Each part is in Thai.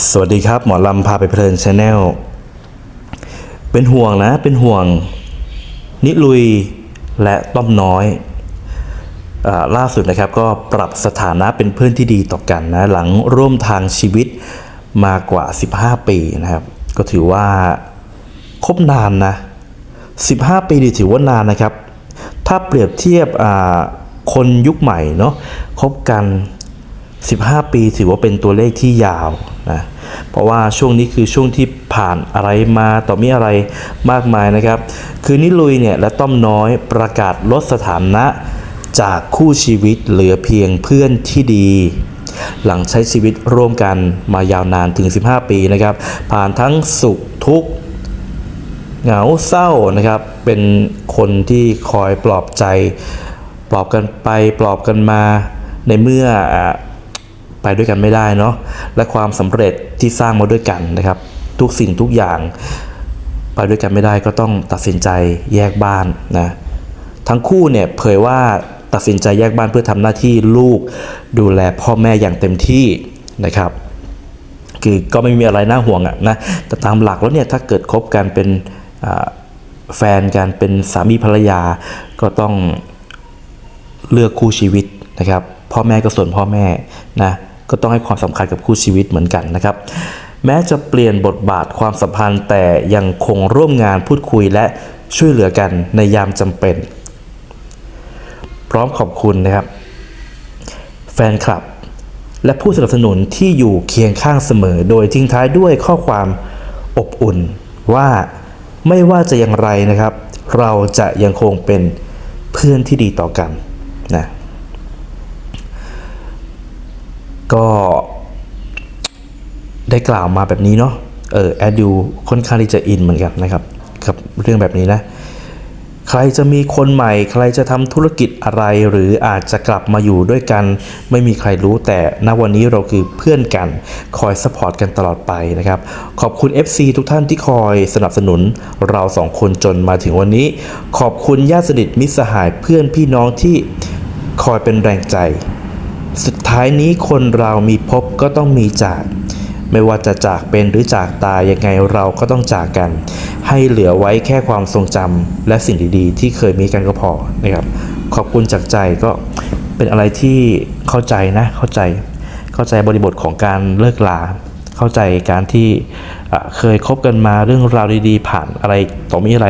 สวัสดีครับ หมอลำพาไปเพลินชาแนลเป็นห่วงนะ เป็นห่วง นิลุยและต้อมน้อยอล่าสุดนะครับก็ปรับสถานะเป็นเพื่อนที่ดีต่อกันนะ หลังร่วมทางชีวิตมากว่า 15 ปีนะครับ ก็ถือว่าคบนานนะ 15 ปีนี่ถือว่านานนะครับ ถ้าเปรียบเทียบคนยุคใหม่เนาะคบกัน 15 ปีถือว่าเป็นตัวเลขที่ยาวนะเพราะว่าช่วงนี้คือช่วงที่ผ่านอะไรมาต่อมีอะไรมากมายนะครับ คือนิลุยเนี่ยและต้อมน้อยประกาศลดสถานะจากคู่ชีวิตเหลือเพียงเพื่อนที่ดี หลังใช้ชีวิตร่วมกันมายาวนานถึง 15 ปีนะครับ ผ่านทั้งสุขทุกข์เหงาเศร้านะครับ เป็นคนที่คอยปลอบใจ ปลอบกันไปปลอบกันมาในเมื่อ ไปด้วยกันไม่ได้เนาะและความสำเร็จที่สร้างมาด้วยกันนะครับ ทุกสิ่งทุกอย่าง ไปด้วยกันไม่ได้ก็ต้องตัดสินใจแยกบ้านนะทั้งคู่เนี่ยเผยว่าตัดสินใจแยกบ้านเพื่อทำหน้าที่ลูกดูแลพ่อแม่อย่างเต็มที่นะครับ คือก็ไม่มีอะไรน่าห่วงอะนะแต่ตามหลักแล้วเนี่ยถ้าเกิดคบกันเป็นแฟนกันเป็นสามีภรรยาก็ต้องเลือกคู่ชีวิตนะครับ พ่อแม่ก็ส่วนพ่อแม่นะ ก็ต้องให้ความสำคัญกับคู่ชีวิตเหมือนกันนะครับ แม้จะเปลี่ยนบทบาทความสัมพันธ์แต่ยังคงร่วมงานพูดคุยและช่วยเหลือกันในยามจำเป็น พร้อมขอบคุณนะครับ แฟนคลับ และผู้สนับสนุนที่อยู่เคียงข้างเสมอ โดยทิ้งท้ายด้วยข้อความอบอุ่นว่าไม่ว่าจะอย่างไรนะครับ เราจะยังคงเป็นเพื่อนที่ดีต่อกันนะ ก็ได้กล่าวมาแบบนี้เนาะเออแอดยูค่อนข้างที่จะอินเหมือนกันนะครับกับเรื่องแบบนี้นะ ใครจะมีคนใหม่ ใครจะทำธุรกิจอะไรหรืออาจจะกลับมาอยู่ด้วยกัน ไม่มีใครรู้แต่ณวันนี้เราคือเพื่อนกัน คอยสปอร์ตกันตลอดไปนะครับ ขอบคุณ FC ทุกท่านที่คอยสนับสนุนเราสองคนจนมาถึงวันนี้ ขอบคุณญาติสนิทมิตรสหายเพื่อนพี่น้องที่คอยเป็นแรงใจ สุดท้ายนี้คนเรามีพบก็ต้องมีจาก ไม่ว่าจะจากเป็นหรือจากตายยังไงเราก็ต้องจากกัน ให้เหลือไว้แค่ความทรงจำและสิ่งดีๆ ที่เคยมีกันก็พอนะครับ ขอบคุณจากใจก็เป็นอะไรที่เข้าใจนะเข้าใจ เข้าใจบริบทของการเลิกลา เข้าใจการที่เคยคบกันมาเรื่องราวดีๆ ผ่านอะไรต่อมีอะไร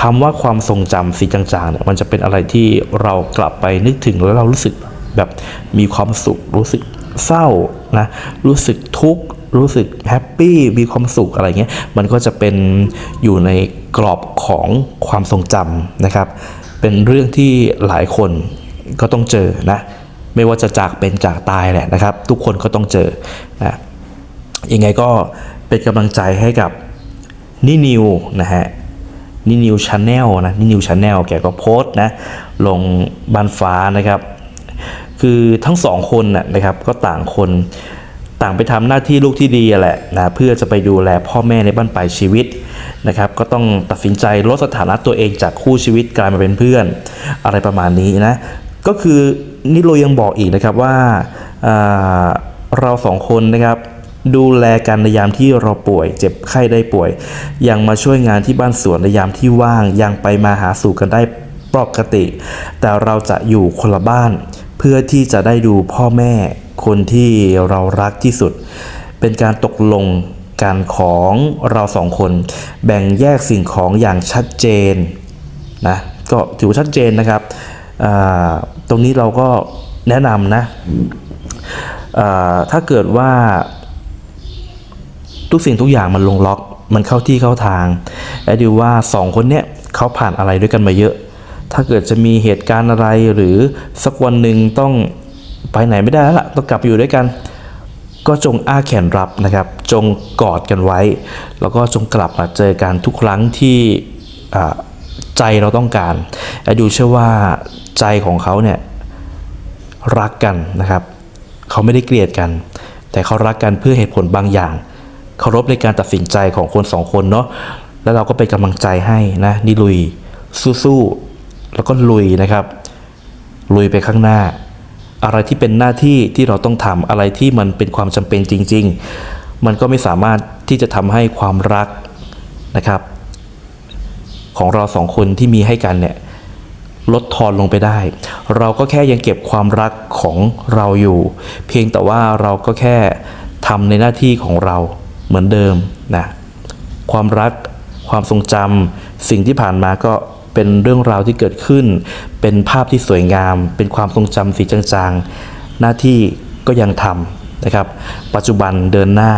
คำว่าความทรงจำสีจางๆเนี่ยมันจะเป็นอะไรที่เรากลับไปนึกถึงแล้วเรารู้สึก แบบมีความสุขรู้สึกเศร้านะรู้สึกทุกข์รู้สึกแฮปปี้มีความสุขอะไรเงี้ยมันก็จะเป็นอยู่ในกรอบของความทรงจำนะครับ เป็นเรื่องที่หลายคนก็ต้องเจอนะไม่ว่าจะจากเป็นจากตายแหละนะครับ ทุกคนก็ต้องเจอนะยังไงก็เป็นกำลังใจให้กับนินิวนะฮะนินิวชาแนลนะนินิวชาแนลแกก็โพสต์นะลงบันฟ้านะครับ คือทั้งสองคนน่ะนะครับก็ต่างคนต่างไปทำหน้าที่ลูกที่ดีแหละนะเพื่อจะไปดูแลพ่อแม่ในบ้านปลายชีวิตนะครับ ก็ต้องตัดสินใจลดสถานะตัวเองจากคู่ชีวิตกลายมาเป็นเพื่อน อะไรประมาณนี้นะก็คือนิโรยังบอกอีกนะครับว่าอ่าเราสองคนนะครับดูแลกันในยามที่เราป่วย เจ็บไข้ได้ป่วย ยังมาช่วยงานที่บ้านสวนในยามที่ว่างยังไปมาหาสู่กันได้ปกติ แต่เราจะอยู่คนละบ้าน เพื่อที่จะได้ดูพ่อแม่คนที่เรารักที่สุด เป็นการตกลงการของเราสองคน แบ่งแยกสิ่งของอย่างชัดเจนนะก็ถือว่าชัดเจนนะครับ ตรงนี้เราก็แนะนำนะถ้าเกิดว่า ทุกสิ่งทุกอย่างมันลงล็อก มันเข้าที่เข้าทางแอดดิวว่าสองคนเนี้ยเขาผ่านอะไรด้วยกันมาเยอะ ถ้าเกิดจะมีเหตุการณ์อะไรหรือสักวันหนึ่งต้องไปไหนไม่ได้แล้วล่ะต้องกลับอยู่ด้วยกัน ก็จงอ้าแขนรับนะครับ จงกอดกันไว้ แล้วก็จงกลับมาเจอกันทุกครั้งที่ใจเราต้องการแอดดิวเชื่อว่าใจของเขาเนี่ยรักกันนะครับ เขาไม่ได้เกลียดกัน แต่เขารักกันเพื่อเหตุผลบางอย่างเคารพในการตัดสินใจของคนสองคนเนาะแล้วเราก็เป็นกำลังใจให้นะนี่ลุยสู้ๆ แล้วก็ลุยนะครับ ลุยไปข้างหน้า อะไรที่เป็นหน้าที่ที่เราต้องทำอะไรที่มันเป็นความจำเป็นจริง ๆ มันก็ไม่สามารถที่จะทำให้ความรักนะครับ ของเราสองคนที่มีให้กันเนี่ยลดทอนลงไปได้ เราก็แค่ยังเก็บความรักของเราอยู่ เพียงแต่ว่าเราก็แค่ทำในหน้าที่ของเราเหมือนเดิมนะความรักความทรงจำสิ่งที่ผ่านมาก็ เป็นเรื่องราวที่เกิดขึ้น เป็นภาพที่สวยงาม เป็นความทรงจำสีจางๆ หน้าที่ก็ยังทำนะครับ ปัจจุบันเดินหน้า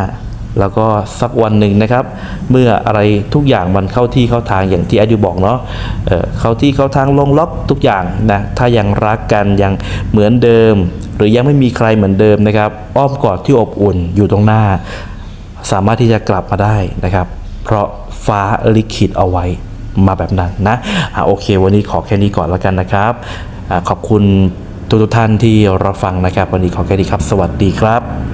แล้วก็สักวันหนึ่งนะครับ เมื่ออะไรทุกอย่างมันเข้าที่เข้าทางอย่างที่แอดยูบอกเนาะเเข้าที่เข้าทางลงล็อกทุกอย่างนะถ้ายังรักกันยังเหมือนเดิม หรือยังไม่มีใครเหมือนเดิมนะครับ อ้อมกอดที่อบอุ่นอยู่ตรงหน้า สามารถที่จะกลับมาได้นะครับ เพราะฟ้าลิขิตเอาไว้ มาแบบนั้นนะอะโอเค วันนี้ขอแค่นี้ก่อนแล้วกันนะครับอขอบคุณทุกท่านที่รับฟังนะครับ วันนี้ขอแค่นี้ครับ สวัสดีครับ